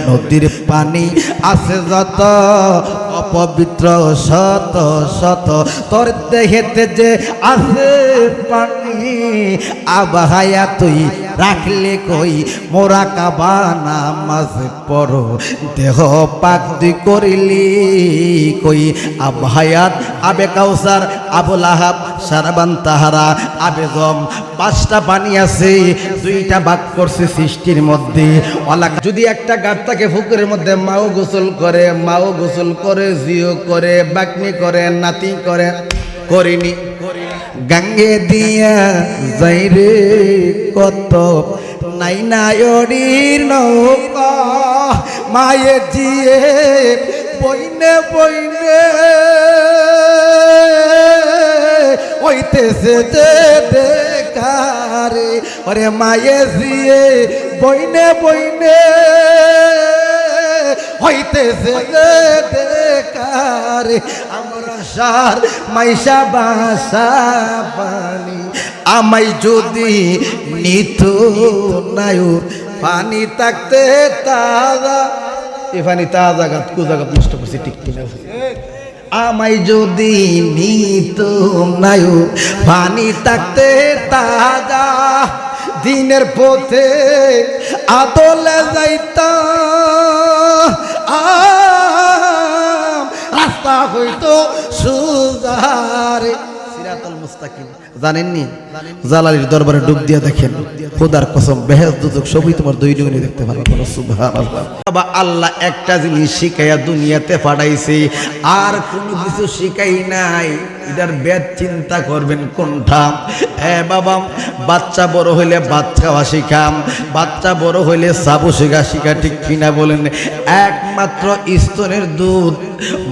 নদীর পানি আছে যত অপবিত্র শত শত তোর দেহেতে যে আছে পানি, আবহায়া তুই রাখলে কই? মোরা কাবা নামাজ পড়ো। দেহ পাক তুই করিলি কই? আবহায়াত, আবে কাউসার আবুল আহাব সারাবান তাহারা আবেদম পাঁচটা পানি আছে, দুইটা ভাগ করছে সৃষ্টির মধ্যে। অলাক যদি একটা গাছ থাকে ফুকুরের মধ্যে মাও গোসল করে, মাও গোসল করে জিও করে বাকনি করে, নাতি করে, করিনি। গঙ্গে দিয়া যাই রে কত নাই নায়রির নৌকা, মায়ে জিয়ে বইনে বইনে। হইতেছে যে দেখারে ওরে মায়ে জিয়ে বইনে বইনে। হইতেছে যে দেখারে আমরা সার মাইসা বাসা পানি। আমাই যদি নিত নায়ুর পানি থাকতে তাজা। এ পানি তাজা গাত কু জাগাত নষ্ট করছে, ঠিক কিনা? আমায় যদি নিত নায়ু, পানি থাকতে তাজা। দিনের পথে আদলে যাইতা রাস্তা হইতো সিরাতুল জানেননি? জালালির দরবারে ডুব দিয়ে দেখেন। খোদার কসম বেহেজ দুদক সবই তোমার দুই দেখতে পারো বাবা, আল্লাহ একটা জিনিস শিখাইয়া দুনিয়াতে আর কোনো কিছু শিখাই নাই। এটার চিন্তা করবেন কোনটা? এ বাবা, বাচ্চা বড় হইলে ভাত শিখাম। বাচ্চা বড় হইলে সাবু শেখা শিখা ঠিক কিনা বলেন। একমাত্র স্তনের দুধ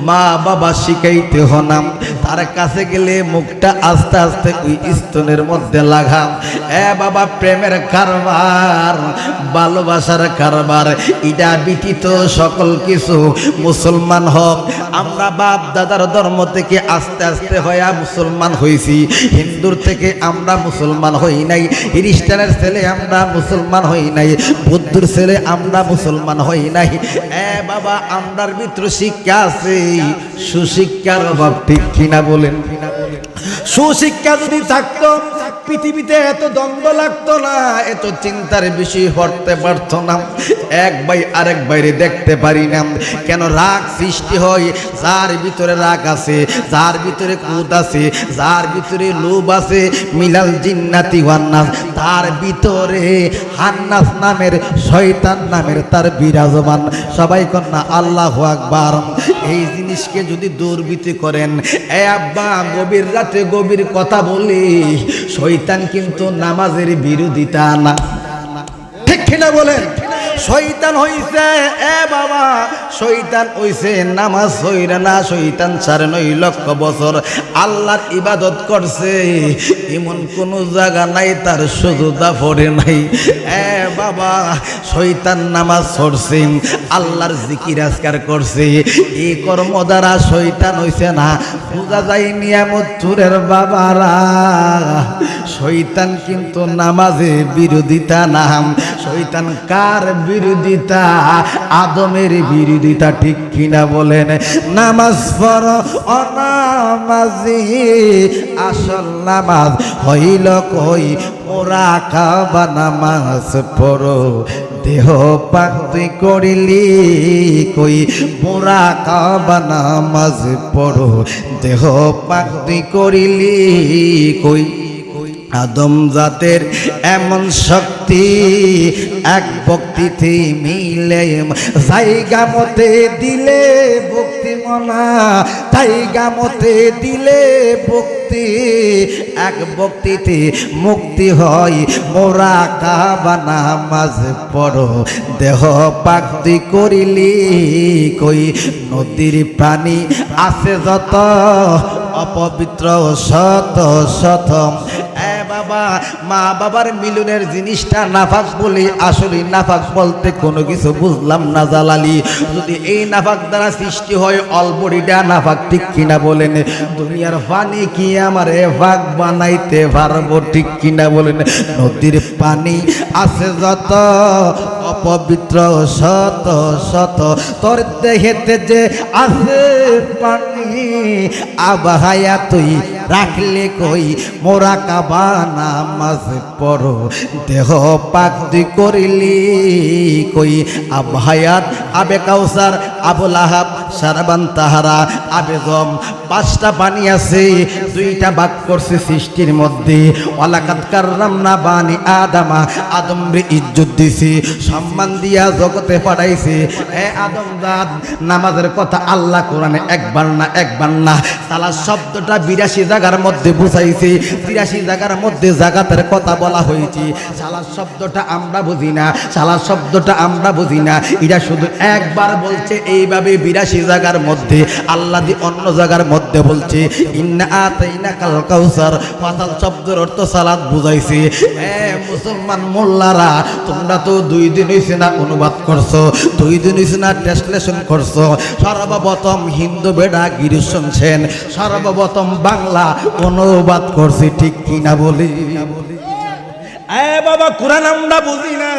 মা বাবা শিখাইতে হনাম। তার কাছে গেলে মুখটা আস্তে আস্তে আস্তে ওই স্তনের মধ্যে লাগাম। এ বাবা, প্রেমের কারবার, ভালোবাসার কারবার ইটা বিটিত সকল কিছু মুসলমান হোক। আমরা বাপ দাদার ধর্ম থেকে আস্তে আস্তে হইয়া মুসলমান হইছি। হিন্দুর থেকে আমরা মুসলমান হই নাই। খ্রিস্টানের ছেলে আমরা মুসলমান হই নাই। বুদ্ধুর ছেলে আমরা মুসলমান হই নাই। এ বাবা, আমরার ভিতরে শিক্ষা আছে। সুশিক্ষার অভাব ঠিক কিনা বলেন? সুশিক্ষা যদি থাকতো, পৃথিবীতে এত দ্বন্দ্ব লাগতো না, এত চিন্তার বিষয় হতে পারতো না। এক ভাই আরেক বাইরে দেখতে পারি না। কেন রাগ সৃষ্টি হয়? যার ভিতরে রাগ আছে, যার ভিতরে কুদ আছে, যার ভিতরে লোভ আছে, মিলাল জিন্নাতি ওয়ান্নাস তার ভিতরে হান্নাস নামের শয়তান নামের তার বিরাজমান। সবাই কন্যা, আল্লাহ আকবার। এই জিনিসকে যদি দুর্বৃত্তি করেন, এ আব্বা, গভীর রাতে গভীর কথা বলি, শয়তান কিন্তু নামাজের বিরোধিতা না। ঠিক কিনা বলেন? শৈতান হইছে, এ বাবা শৈতান হইছে, নামাজ হইরে না শৈতান সাড়ে নয় লক্ষ বছর আল্লাহর ইবাদত করছে। এমন কোন জায়গা নাই, তার সুযোগা পড়ে নাই। এ বাবা শৈতান নামাজ পড়ছে আল্লাহর জিকির আজকার করছে। এই কর্ম দ্বারা শৈতান হইছে না, পূজা যায় নিয়ামত চুরের বাবারা। শৈতান কিন্তু নামাজে বিরোধিতা নাম শৈতান কার বিরোধিতা? আদমের বিরোধিতা ঠিক কিনা বলেন? নামাজ পড়, অনামাজি। আসল নামাজ হইল কই? ওরা কাবা নামাজ পড়ো। দেহ পাক্তি করিলি কই? বোরা কাবা নামাজ পড়ো। দেহ পাক্তি করিলি কই? আদম জাতের এমন শক্তি, এক ভক্তিতে মিলে জায়গা মতে দিলে ভক্তি মনা, জায়গা মতে দিলে ভক্তি, এক ভক্তিতে মুক্তি হয়। মোরা কাবা নামাজ পড়ো, দেহ পাক্তি করিলি কই? নদীর পানি আছে যত, অপবিত্র শত শত এ বাবা, মা বাবার মিলনের জিনিসটা নাফাক বলে আসলে নাফাক বলতে কোনো কিছু বুঝলাম না জালালি। যদি এই নাফাক দ্বারা সৃষ্টি হয়, অলবডিটা নাফাক ঠিক কিনা বলেন। দুনিয়ার পানি কি আমার ভাগ বানাইতে পারব ঠিক কিনা বলেন। নদীর পানি আছে যত, অপবিত্র শত শত। তোর দেহেতে যে আছে পানি, আবাহায়া তুই রাখলে কই? মোরা কাবা নামাজ পড়ো। দেহ পাক করিলি কই? আবহায়াত, আবে কাউসার, আবুল আহাব সারাবান তাহারা, আবেদম। পাঁচটা পানি আছে, দুইটা বাক করছে সৃষ্টির মধ্যে। না বানি আদামা ইজ্জত সম্মান দিয়া জগতে পাঠাইছে। এ আদম দাদ নামাজের কথা আল্লাহ কোরআনে একবার না একবার না। সালা শব্দটা বিরাশি জায়গার মধ্যে বুঝাইছে তিরাশি জায়গার মধ্যে জাগাতের কথা বলা হয়েছে। সালা শব্দটা আমরা বুঝি না সালা শব্দটা আমরা বুঝি না। এটা শুধু একবার বলছে, এইভাবে বিরাশি জায়গার মধ্যে, আল্লাহ দি অন্য জায়গার মধ্যে বলছে, ইন্না আতাইনা কাল কাউসার। পাতাল শব্দের অর্থ সালাদ বুঝাইছে। এ মুসলমান মোল্লারা, তোমরা তো দুই দিন হইছে না অনুবাদ করছ, দুই দিন হইছে না ট্রান্সলেশন করছ। সর্বপ্রথম হিন্দু বেডা গিরিশ শুনছেন সর্বপ্রথম বাংলা অনুবাদ করছি, ঠিক কিনা বলি? এ বাবা, কোরআন আমরা বুঝি না।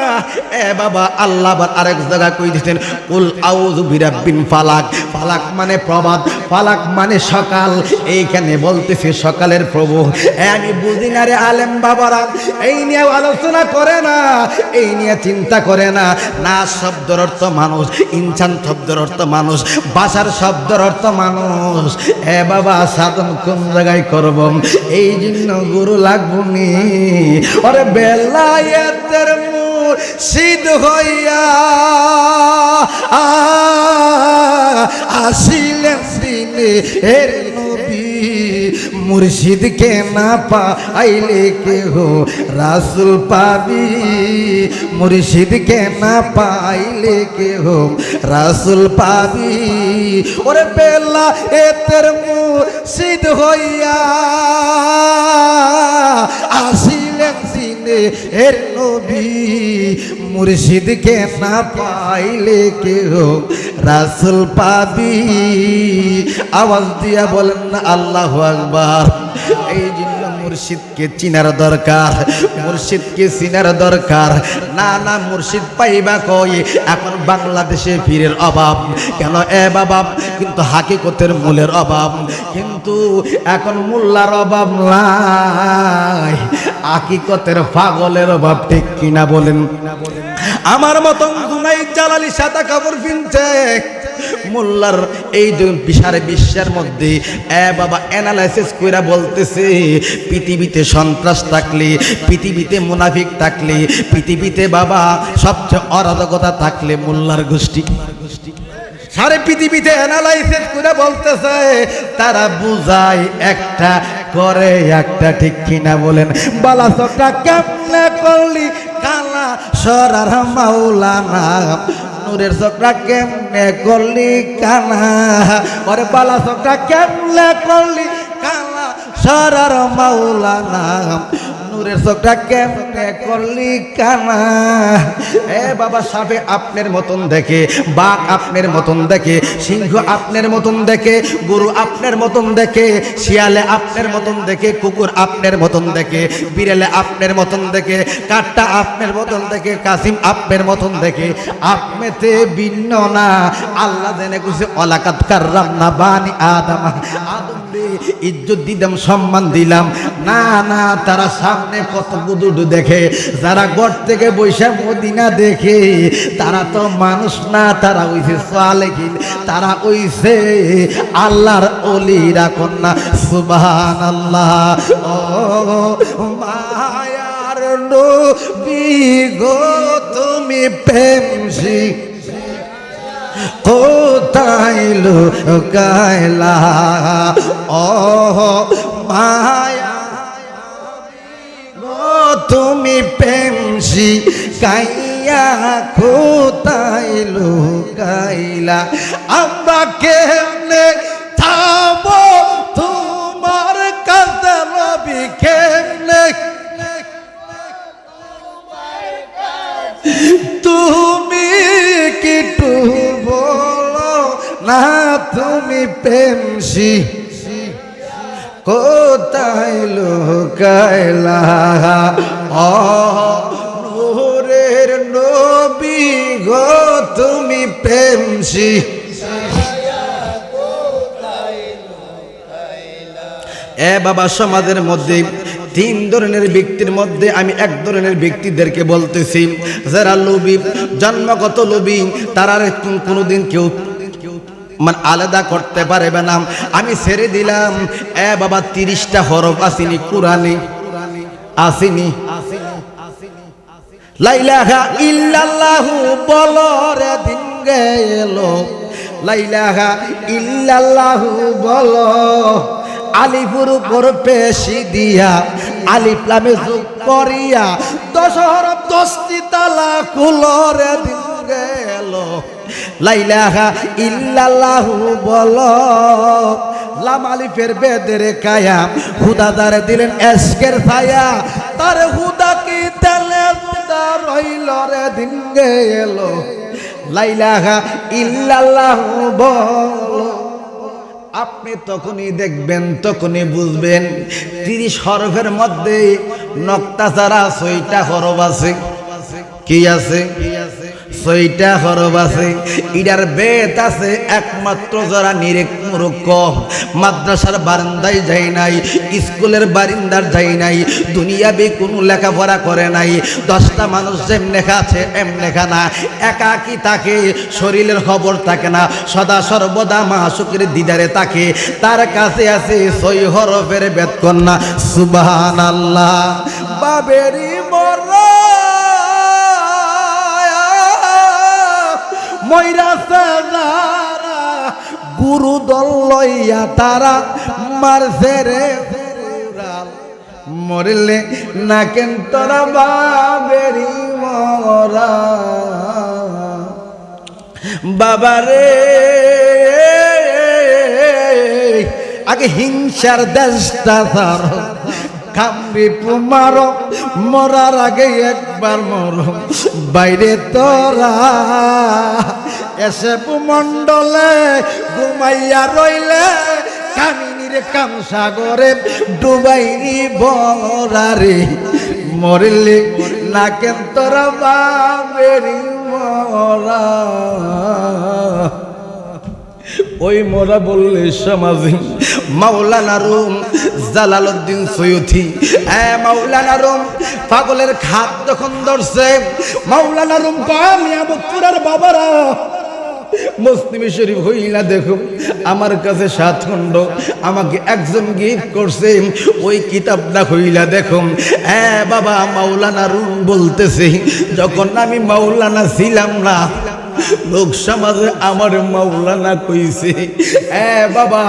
এ বাবা, আল্লাহ আবার আরেক কই দিতেন কুল আউযু বিরাব্বিন ফালাক। ফালাক মানে প্রভাত ফালাক মানে সকাল। এইখানে বলতেছে সকালের প্রভু। আমি বুঝি না রে আলেম বাবারা, এই নিয়ে আলোচনা করে না, এই নিয়ে চিন্তা করে না। না শব্দের অর্থ মানুষ, ইনসান শব্দের অর্থ মানুষ, বাসার শব্দের অর্থ মানুষ। এ বাবা, সাধন কোন জায়গায় করব? এই জন্য গুরু লাগবনি ওরে বেলায়েতের মুর্শিদ হইয়া আসিলেন দিনে এর নবী মুর্শিদকে না পাইলে কেহ রাসুল পাবি? মুর্শিদকে না পাইলে কেহ রাসুল পাবি? ওরে বেলা এতের মুর্শিদ হইয়া আসিলেন এর নবী মুর্শিদকে না পাইলে কেউ রাসুল পাবি। আওয়াজ দিয়া বলেন না আল্লাহ আকবার। এই জন্য মুর্শিদকে চিনার দরকার, মুর্শিদকে চিনার দরকার। না না, মুর্শিদ পাইবা কই? এখন বাংলাদেশে পীরের অভাব। কেন? এ বাবা কিন্তু হাকিকতের মূলের অভাব। কিন্তু এখন মোল্লার অভাব নাই। হাকিকতের পাগলের অভাব, ঠিক কিনা বলেন? আমার মতন গুনাই জালালি সাদা কাপড় কিনছে মোল্লার এই বিশারে বিশ্বের মধ্যে, এ বাবা অ্যানালাইসিস কইরা বলতেছে, পৃথিবীতে সন্ত্রাস থাকলে, পৃথিবীতে মুনাফিক থাকলে, পৃথিবীতে বাবা সবচেয়ে অরাজকতা থাকলে মোল্লার গোষ্ঠী। সারে পৃথিবীতে অ্যানালাইসিস করে বলতেছে, তারা বুঝায় একটা করে, একটা ঠিক কিনা বলেন। বালা চক্রা কেমনে করলি? কালা সরার মাওলানা নূরের চোখটা কেমনে করলি কানা? ওরে বালা চোখটা কেমনে করলি কানা? সারার মাওলানা নূরের চোখটা কেমনে করলি কানা? এ বাবা, সাপে আপনার মতন দেখে, বাঘ আপনার মতন দেখে, সিংহ আপনার মতন দেখে, গরু আপনার মতন দেখে, শিয়ালে আপনার মতন দেখে, কুকুর আপনার মতন দেখে, বিড়ালে আপনার মতন দেখে, কাঠটা আপনার মতন দেখে, কাসিম আপনার মতন দেখে আপমেতে ভিন্ন না। আল্লাহ জেনে কুছে অলাকাত কার্রাম না বানি আদম। আদম ইজ্জত সম্মান দিলাম। না না, তারা সামনে কত দেখে, যারা গড় থেকে বৈশা মদিনা দেখে, তারা তো মানুষ না, তারা ওইছে সালেকিন তারা ওইছে আল্লাহর অলিরা কন্যা সুবহান আল্লাহ ও মায়ার নবী তুমি প্রেম শিখ কোথায় লুকাইলা? ও মায়া তুমি পেমসি কাইয়া কোথায় লুকাইলা? আমরা কেমনে থাম তুমি প্রেমসি। কোথায় লুকাইলা? ও নূরের নবী গো, তুমি প্রেমসি। এ বাবা, সমাজের মধ্যে, তিন ধরনের ব্যক্তির মধ্যে আমি এক ধরনের ব্যক্তিদেরকে বলতেছি। যারা লোভী, জন্মগত লোভী, তারা কোনোদিন কেউ মানে আলাদা করতে পারবে না। আমি ছেড়ে দিলাম। এ বাবা, তিরিশটা হরফ আসিনি, কোরআনে আসিনি। লাইলাহা ইল্লাল্লাহু বলরে দিন গেল। লাইলাহা ইল্লাল্লাহু বলো, আলিপুর উপর পেশি দিয়া আলিপ্লামে যোগ করিয়া দশহর দশটি তালা কুলরে দিন লাইলাহা ইল্লাল্লাহু বলো। লাম আলিফের বেদের কায়া। হুদাদার দিলেন এসকের ছায়া তার হুদা কি তেলে হুদা রইল রে দিন গেল লাইলাহা ইল্লাল্লাহু বলো। আপনি তখনই দেখবেন, তখনই বুঝবেন, তিরিশ হরফের মধ্যে নক্তা ছাড়া ছয়টা হরফ আছে। কি আছে? ছয়টা হরফ আছে। ইডার বেত আছে, একমাত্র যারা নিরেক মূর্খ। মাদ্রাসার বারান্দায় যাই নাই, স্কুলের বারিন্দার যাই নাই, দুনিয়াবি কোনো লেখাপড়া করে নাই। দশটা মানুষ যেম লেখা আছে, এম লেখা না। একাকি তাকে? শরীরের খবর থাকে না। সদা সর্বদা মা মাসুকের দিদারে তাকে। তার কাছে আছে সই হরফের বেদ কন্যা সুবাহান আল্লাহ বাবেরি মরা ময়রাছে যারা গুরু দল লইয়া তারা মারছে রে। মরলে না কেন তোরা বাবেরি মরা বাবারে আগে হিংসার দেশটা তার খামরি পুমার মরার আগে একবার মর বাইরে তোরা এসে মণ্ডলে ঘুমাইয়া রইলে, কামিনীর কাম সাগরে ডুবাইনি বরারে। মরলে না কেন তোরা বাবেরি মরা। ওই মোরা বললে সমাজি, মাওলানা রুম জালালউদ্দিন সৈয়দি। হ্যাঁ মাওলানা রুম, পাগলের খাত যখন ধরছে, মাওলানা রুম কামিয়াবপুরের বাবারা মুসলিম শরীফ হইলা দেখো, আমার কাছে সাত খণ্ড, আমাকে একজন গিফট করছে, ওই কিতাব না হইলা দেখো। হ্যাঁ বাবা, মাওলানা রুম বলতেছে, যখন আমি মাওলানা ছিলাম না লোক সমাজে আমার মাওলানা কইছে, এ বাবা,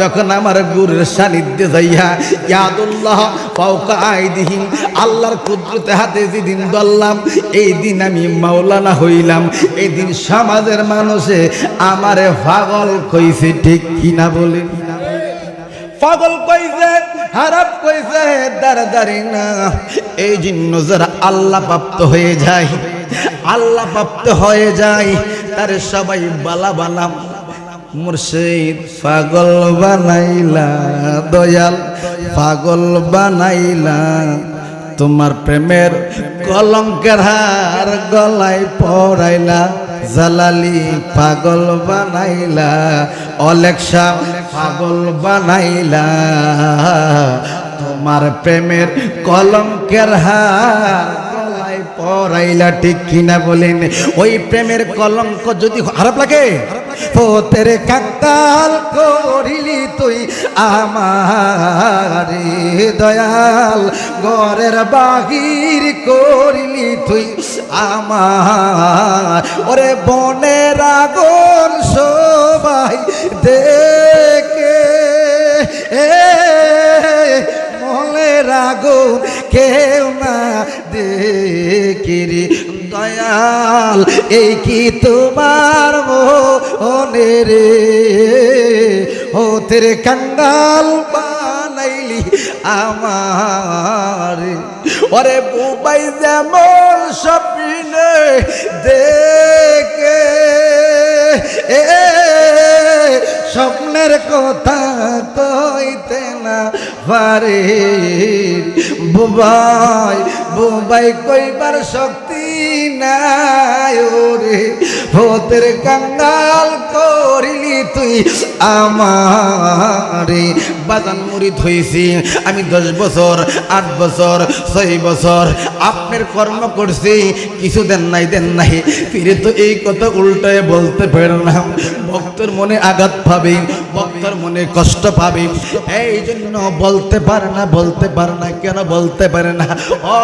যখন আমার গুরুর সান্নিধ্যে যাইয়া ইয়াদুল্লাহ পাউকা আইদিহিম আল্লাহর কুদরতে হাতে যেদিন দললাম এই দিন আমি মাওলানা হইলাম। এই সমাজের মানুষে আমারে পাগল কইছে, ঠিক কিনা বলে? পাগল কইছে হারাপ কইছে দাঁড়া দারি না। এই জন্য যারা আল্লাহ প্রাপ্ত হয়ে যায় আল্লাহ প্রাপ্ত হয়ে যায়, তার সবাই বালা বালাম মুর্শিদ, পাগল বানাইলা দয়াল, পাগল বানাইলা। তোমার প্রেমের কলঙ্কের হার গলায় পড়াইলা জালালি পাগল বানাইলা, অলেক্সা পাগল বানাইলা। তোমার প্রেমের কলঙ্কের হার পড়াইলা ঠিক কিনা বলেন, ওই প্রেমের কলঙ্ক যদি খারাপ লাগে? ও তেরে কাকাল করিলি তুই আমার দয়াল, ঘরের বাহির করিলি তুই আমার। ওরে বনের আগুন সবাই দেখে মলের রাগো কেউ না দেখিরি দয়াল এই কি তোমার মনে রে ও তেরে কাঙ্গাল বানাইলি আমার ওরে বুবাই যেমন স্বপ্নে দেখে এ স্বপ্নের কথা কইতে না পারে। বুবাই বুবাই কইবার শক্তি নাই রে হতের কাঙ্গাল করিলি তুই আমারে। বাজান মুড়ি ধুইছি, আমি দশ বছর, আট বছর, ছয় বছর আপনার কর্ম করছি, কিছু দেন নাই দেন নাই। ফিরে তো এই কথা উল্টায় বলতে পারে না ভক্তর মনে আঘাত পাবে। ভক্তর মনে কষ্ট পাবে। এই জন্য বলতে পারে না, বলতে পারে না, কেন বলতে পারে না?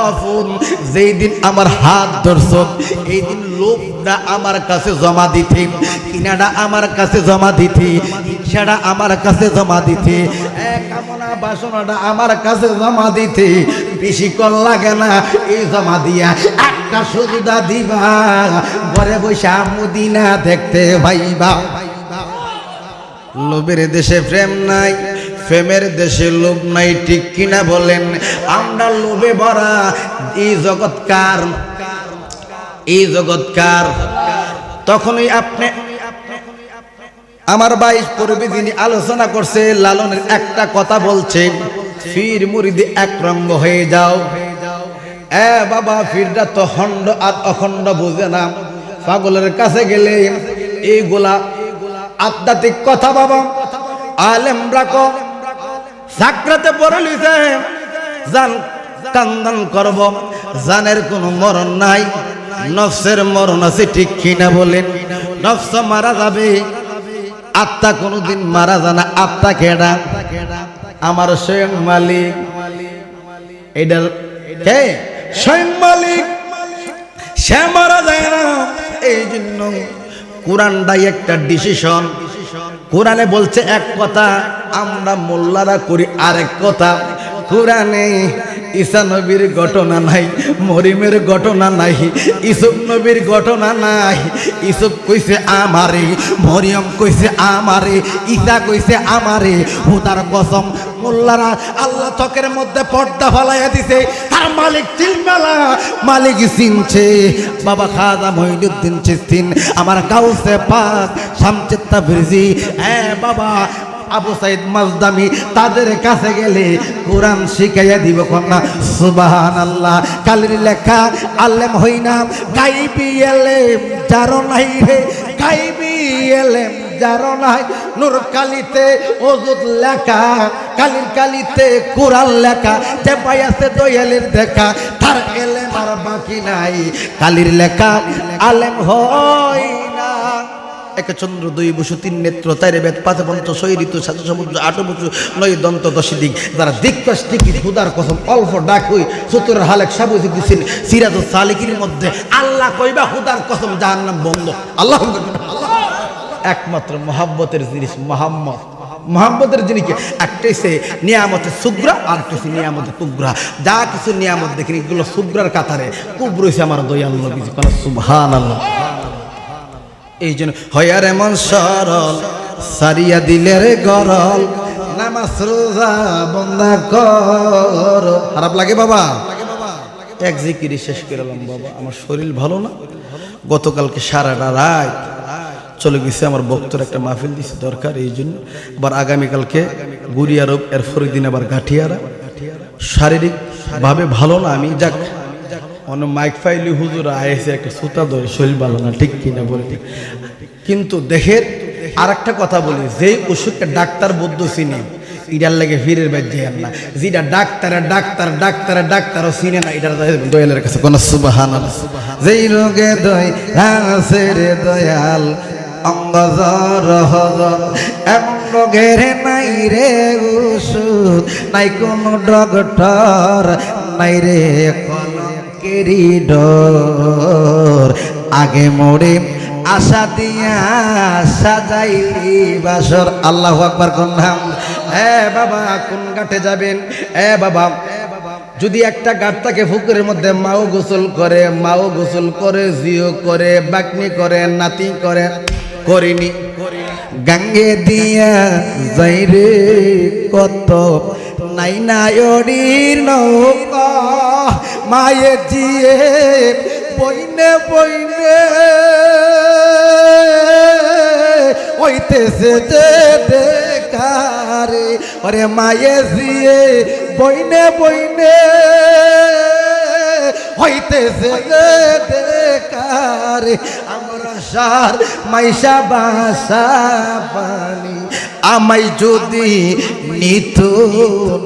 অফুন যেই দিন আমার হাত ধরছ, এই দিন লোকটা আমার কাছে জমা দিতে কিনাটা আমার কাছে জমা দিতে ইচ্ছাটা আমার কাছে জমা দিতে কামনা বাসনাটা আমার কাছে জমা দিতে, বেশি লাগে না, এই জমা দিয়া একটা সুবিধা দিবা। ঘরে বসে মুদিনা দেখতে ভাইবা লোভের দেশে প্রেম নাই, প্রেমের দেশে লোভ নাই, ঠিক কিনা বলেন? আমরা লোভে ভরা, এই জগৎকার এই জগৎকার তখনই আপনি, আমার বাইশ পূর্বে যিনি আলোচনা করছে, লালনের একটা কথা বলছে, ফির মুরিদি এক রঙ্গ হয়ে যাও। এ বাবা, ফিরটা তো খণ্ড আর অখণ্ড বুঝে না। পাগলের কাছে গেলে এইগুলা আধ্যাত্মিক কথা বাবা। আলেম রাখো। সাকরাতে পড়ে লিছে জান কান্দন করব। জানের কোনো মরণ নাই। নফসের মরণ আছে ঠিক কিনা বলেন। নফস মারা যাবে। আত্মা কোনোদিন মারা জানা আত্মা কেডা? আমার স্বয়ং মালিক। এটার কে? স্বয়ং মালিক। সে মারা যায় না। এই জন্য কোরআনটাই একটা ডিসিশন কোরআনে বলছে এক কথা আমরা মোল্লারা করি আরেক কথা। কোরআনে ঈসা নবীর ঘটনা নাই, মরিমের ঘটনা নাই, ইসুফ নবীর ঘটনা নাই। ইসুফ কইছে আমারে, মরিয়ম কইছে আমারে, ঈসা কইছে আমারে। হুদার কসম, মোল্লারা আল্লাহ চকের মধ্যে পর্দা ফালাইয়া দিছে, তার মালিক চিলমেলা মালিক চিনছে। বাবা খাজা মহিনুদ্দিন চিস্তিন, আমার কাউসে পাক শামচেত্তা ফিরজি হ্যাঁ বাবা আবু সাইদ মাজদামি তাদের কাছে গেলে কোরআন শিখাইয়া দিব কন্যা সুবাহান আল্লাহ কালির লেখা আল্লেম হই না, গাইবি এলেম যারো নাই রে, গাইবি এলেম যারো নাই। নূর কালিতে ওজুদ লেখা, কালির কালিতে কোরআন লেখা, যে পাই আছে দয়ালের দেখা, তার এলেম আর বাকি নাই। কালির লেখা, আলেম না এক চন্দ্র দুই বসু, তিন নেত্র তাইরে বেদ, পাঁচ পঞ্চ ছয় ঋতু সাত সমুদ্র, আট বছর নয় দন্ত, দশী দিক। যারা দিকপাশ টিকি খুদার কসম, অল্প ডাক হই, চতুর হালেক সাবু দিচ্ছেন সিরাজ সালিকির মধ্যে আল্লাহ কইবা হুদার কসম যাহার নাম বন্ধ। আল্লাহ একমাত্র মহাব্বতের জিনিস মোহাম্মদ। মোহাম্মদের জিনিস একটাই সে নিয়ামতে সুগ্রা, আর একটা সে নিয়ামতে কুগ্রা। যা কিছু নিয়ামত দেখিনি, এগুলো সুগ্রার কাতারে। কুব রয়েছে আমার দয়াল নবী সুবহান আল্লাহ এই জন্য হয়ার এমন সরল, সারিয়া দিলের গরল, নামাজ রোজা বন্দা কর। খারাপ লাগে বাবা? এক জিকিরি শেষ করলাম বাবা, আমার শরীর ভালো না। গতকালকে সারাটা রাত চলে গেছে, আমার বক্তর একটা মাহফিল দিছে দরকার এই জন্য আবার আগামীকালকে গুড়িয়ারব এর ফরিদিন আবার গাঠিয়ারা শারীরিক ভাবে ভালো না, আমি যাক অনেক মাইক ফাইলি হুজুর আয়েছে একটা সুতা ধরে শরীর ভালো না, ঠিক কিনা বলে কিন্তু দেখের আর একটা কথা বলি, যেই ওষুধকে ডাক্তার বৌদ্ধ চিনি ইটার লাগে ফিরের বাইর যায় না। যেটা ডাক্তারে ডাক্তার, ডাক্তারে ডাক্তারও চিনে না এটার দয়ালের কাছে কোনো সুবাহান যেই রোগে দয় আছে রে দয়াল, অঙ্গজর হজর, এমন রোগের নাই রে ওষুধ, নাই কোনো ডক্টর, নাই রে ডর। আগে মোড়ে আশা দিয়া সাজাইলি বাসর। আল্লাহ আকবার কন্যাম এ বাবা, কোন ঘাটে যাবেন? এ বাবা, যদি একটা গাট থাকে পুকুরের মধ্যে, মাও গোসল করে, মাও গোসল করে জিও করে বাকনি করে, নাতি করে, করিনি। গাঙ্গে দিয়া যাই রে কত, নাই নায়রির নৌকা। মায়ে জিয়ে বইনে বইনে। হইতেছে যে দেখারে, ওরে মায়ে জিয়ে বইনে বইনে। হইতেছে যে রে আমরা সার মাইশা বাসা পানি আমায় যদি নিত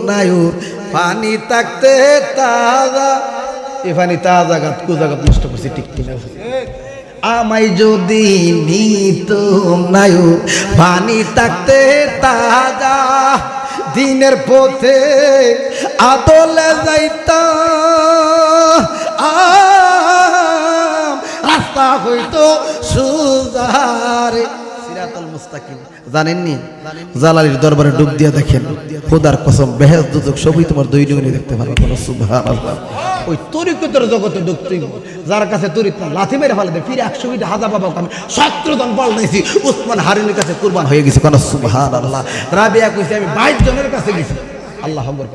নায়ুর পানি থাকতে তাজা। এ পানি তাজা গাত কুজাগাত নষ্ট করছি? ঠিক কিনা আমায় যদি নিত নায়ু পানি থাকতে তাজা। দিনের পথে আদলে যাইতাম। রাস্তা হইতো সুজারে। সিরাতাল মুস্তাকিম। জানেননি? জালালির দরবারে ডুব দিয়ে দেখেন। খোদার কসম বেহেজ দুজক সবই তোমার দুই দুগুনি দেখতে সুবহানাল্লাহ। ওই তরিকতের জগতে ঢুকতেই যার কাছে তরিক না লাথি মেরে ফেলে দেয় ফিরে একশো মিটার হাজার বাবা আমি সত্রজন পাল্টাইছি। উসমান হারিনের কাছে কুরবান হয়ে গেছি। কোনো সুবহানাল্লাহ। রাবিয়া কইছে, আমি বাইশ জনের কাছে গেছি। আল্লাহ আকবার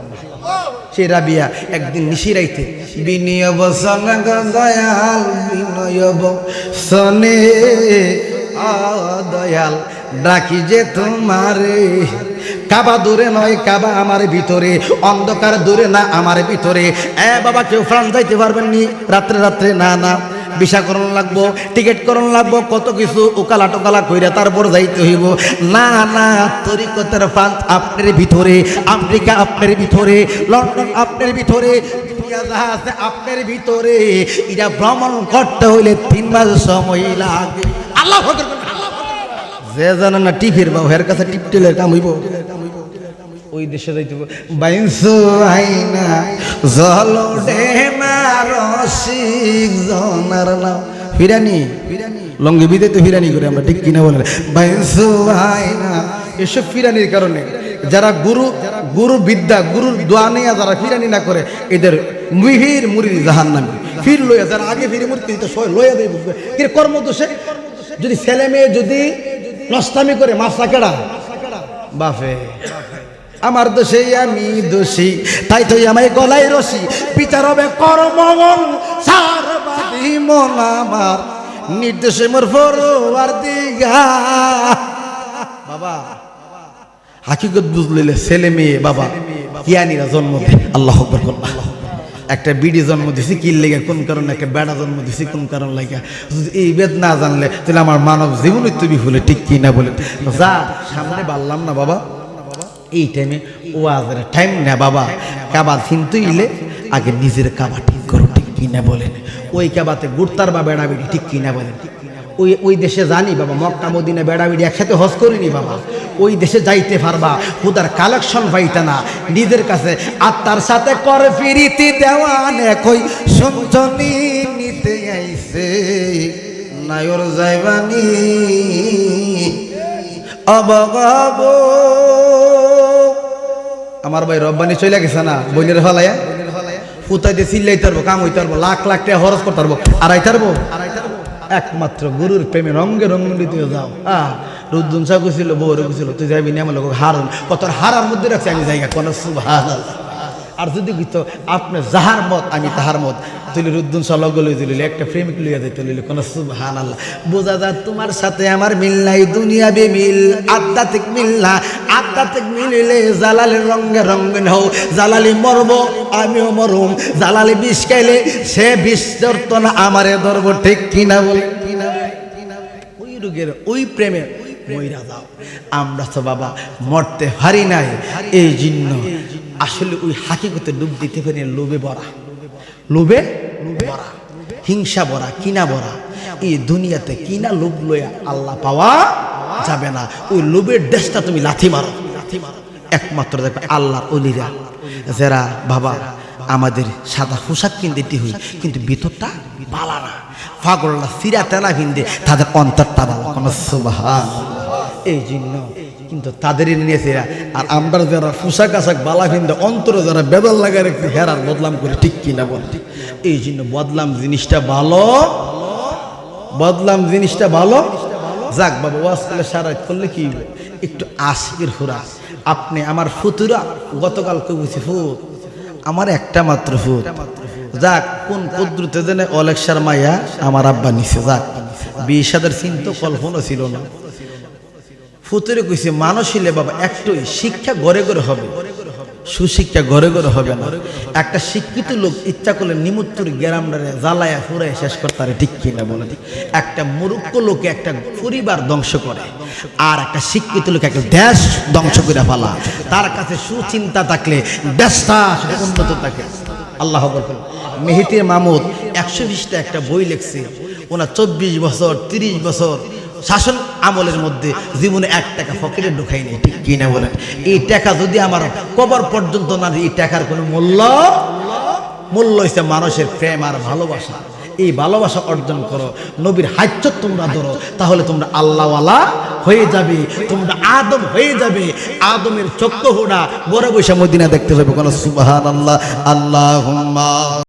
সেই রাবিয়া একদিন নিশিরাইতে বিনিয়োগ সনে দয়াল বিনয়ব সনে আ দয়াল। ডাকি যে তোমারে। কাবা দূরে নয়, কাবা আমার ভিতরে। অন্ধকার দূরে না, আমার ভিতরে। এ বাবা, কেউ ফ্রান্স যাইতে পারবেন নি? রাত্রে রাত্রে না না। ভিসা করণ লাগবো, টিকিট করণ লাগবো, কত কিছু ওকালা টোকালা কইরা তারপর যাইতে হইব। না না, তরিকতের ফ্রান্স আপনার ভিতরে আমেরিকা আপনার ভিতরে, লন্ডন আপনার ভিতরে আপনার ভিতরে। এটা ভ্রমণ করতে হইলে তিন মাস সময় লাগে। আল্লাহ। যে জানে না টিফির বাবু এর কাছে টিপ টেলে কাম হইব। ওই দেশে যাইতে বাইনসু আইনা জলো না রসিক জনার নাম ফিরানি লঙ্গি বিদে তো ফিরানি করে আমরা ঠিক কিনা বলেন? বাইনসু আইনা। এসব ফিরানির কারণে যারা গুরু গুরু বিদ্যা গুরুর দোয়া নিয়ে যারা ফিরানি না করে এদের মুহির মুড়ি জাহান নামে ফির লইয়া যারা আগে ফিরে মূর্তি দিতে সবাই লইয়া দেয় কিন্তু কর্মদোষে যদি ছেলে মেয়ে যদি নষ্টামি করে মাসা কেডা বাফে আমার দোষে আমি দোষী, তাই তো আমায় গলায় রসি বিচার হবে কর্মমন সারবাদী মন আমার। নির্দেশে মোর ফরোয়ার দিঘা। বাবা, হাকিকত বুঝলিলে ছেলে মেয়ে, বাবা, কিয়ানিরা জন্ম দেয়। আল্লাহ আকবার করবা একটা বিডি জন্ম দিছি, কি লেগে কোন কারণে, একটা বেড়া জন্ম দিছি, কোন কারণ লাগে? এই বেদ না জানলে, তাহলে আমার মানব জীবন তো বিফুলে, ঠিক কি না বলে? যা, সামনে বাড়লাম না বাবা। এই টাইমে ও আজের টাইম না বাবা। কাবা কিন্তু ইলে আগে নিজের কাবা ঠিক করো, ঠিক কি না বলেন ওই কাবাতে গুড়তার বা বেড়াবিড়ি, ঠিক কি না বলেন ওই ওই দেশে জানি বাবা, মক্কা, মদিনা বেড়াবিড়ি একসাথে হজ করিনি বাবা। ওই দেশে যাইতে পারবা হুদার কালেকশন পাইতা না। নিজের কাছে আত্মার সাথে কর ফিরিতি দেওয়ান একই। সঞ্চনি নিতে আইছে, নায়র যাইবানি অবগাব আমার ভাই রব্বানি চলে গেছে না বইনের ফুতাই দিয়ে চিল্লাই তারবো কাম হইতে পারব, লাখ লাখ টাকা খরচ করতে পারব আর আড়াই তারবো একমাত্র গুরুর প্রেমে রঙ্গে রঙ দিয়ে যাও। আহ রুদ্দুন সাহ গুছিল বউরে গুছিল তুই যাবি না আমার লোক হারুন কত হারার মধ্যে রাখছি আমি জায়গা কোন সুভাষ আর যদি গীত আপনি যাহার মত, আমি তাহার মত। তুলি রুদ্দুন সলগ লই দিল একটা প্রেমিক লইয়া দিতে লইল কোন সুবহান আল্লাহ বোঝা যায় তোমার সাথে আমার মিল নাই, দুনিয়া বে মিল আধ্যাত্মিক মিল না। আধ্যাত্মিক মিলিলে জালালের রঙ্গে রঙ্গিন হও জালালি মরব, আমিও মরুম। জালালি বিষ খাইলে সে বিষ আমারে ধরবো ঠিক কিনা বল। কিনা ওই রোগের, ওই প্রেমে মইরা যাও আমরা তো বাবা মরতে পারি নাই। এই জন্য আসলে ওই হাকিকতে ডুব দিতে পারি লোভে ভরা। লোভে? ভরা। হিংসা ভরা, কিনা ভরা। এই দুনিয়াতে কিনা লোভ লইয়া আল্লাহ পাওয়া যাবে না। ওই লোভের দেশটা তুমি লাথি মারো। লাথি মারো একমাত্র দেখবে আল্লাহর অলিরা। যারা বাবা, আমাদের সাদা পোশাক কিনতে হই কিন্তু ভিতরটা বালা না। ফাগলরা সিরা তেলা কিনতে তাদের অন্তরটা বালা। কোনো সুবাহান এই জন্য কিন্তু তাদেরই নিয়েছে আর আমরা যারা পোশাক আশাক, বালা কিনতে অন্তরে যারা বেদল লাগায় রাখছি হেরার বদলাম করে, ঠিক কিনা বল? এই জন্য বদলাম জিনিসটা ভালো? বদলাম জিনিসটা ভালো? যাক বাবা, ওয়াজ করলে সারা করলে কি? একটু আশিকের হুরা। আপনি আমার ফুতুরা, গতকাল কইছি ফুত? আমার একটা মাত্র ফুত। যাক, কোন কুদ্রুতে জেনে অলেকসার মাইয়া আমার আব্বা নিছে, যাক। বিশ হাজার চিন্ত কল্পনা ছিল না। ফুতুরে কইছে, মানুষ হইলে বাবা, একটুই, শিক্ষা ঘরে ঘরে হবে। সুশিক্ষা ঘরে ঘরে হবে না। একটা শিক্ষিত লোক ইচ্ছা করলে নিমুত্তর গ্রামডারে জ্বালায়া ফুরায় শেষ করতে পারে, ঠিক কিনা বলে একটা মূর্খ লোকে একটা পরিবার ধ্বংস করে, আর একটা শিক্ষিত লোক একটা দেশ ধ্বংস করে ফেলা। তার কাছে সুচিন্তা থাকলে দেশটা উন্নত থাকে। আল্লাহ বলবেন মেহেতির মামুদ একশো বিশটা একটা বই লেখছে। ওনার চব্বিশ বছর, তিরিশ বছর শাসন আমলের মধ্যে জীবনে এক টাকা ফকিরে ঢুকাই নেই, ঠিক কিনা বলেন? এই টাকা যদি আমার কবর পর্যন্ত না এই টাকার কোনো মূল্য? মূল্য হচ্ছে মানুষের প্রেম আর ভালোবাসা। এই ভালোবাসা অর্জন করো, নবীর হাজ্য তোমরা ধরো, তাহলে তোমরা আল্লাহওয়ালা হয়ে যাবে, তোমরা আদম হয়ে যাবে, আদমের চক্র হোড়া বড় বৈশা মদিনা দেখতে পাবে কোনো সুবাহান আল্লাহ আল্লাহ